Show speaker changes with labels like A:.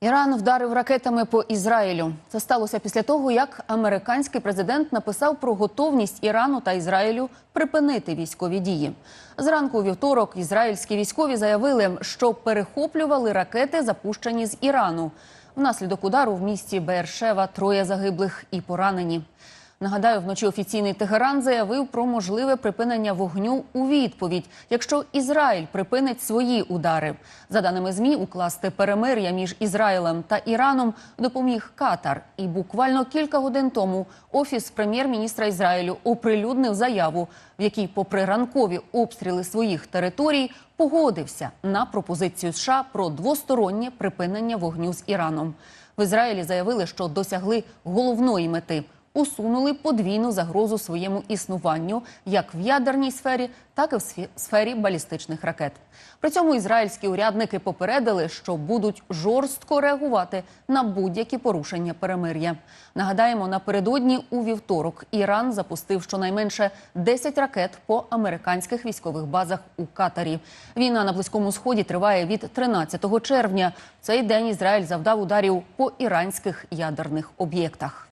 A: Іран вдарив ракетами по Ізраїлю. Це сталося після того, як американський президент написав про готовність Ірану та Ізраїлю припинити військові дії. Зранку у вівторок ізраїльські військові заявили, що перехоплювали ракети, запущені з Ірану. Внаслідок удару в місті Бершева троє загиблих і поранені. Нагадаю, вночі офіційний Тегеран заявив про можливе припинення вогню у відповідь, якщо Ізраїль припинить свої удари. За даними змі, укласти перемир'я між Ізраїлем та Іраном допоміг Катар. І буквально кілька годин тому офіс прем'єр-міністра Ізраїлю оприлюднив заяву, в якій, попри ранкові обстріли своїх територій, погодився на пропозицію США про двостороннє припинення вогню з Іраном. В Ізраїлі заявили, що досягли головної мети усунули подвійну загрозу своєму існуванню як в ядерній сфері, так і в сфері балістичних ракет. При цьому ізраїльські урядники попередили, що будуть жорстко реагувати на будь-які порушення перемир'я. Нагадаємо, напередодні у вівторок Іран запустив щонайменше 10 ракет по американських військових базах у Катарі. Війна на близькому сході триває від 13 червня. В цей день Ізраїль завдав ударів по іранських ядерних об'єктах.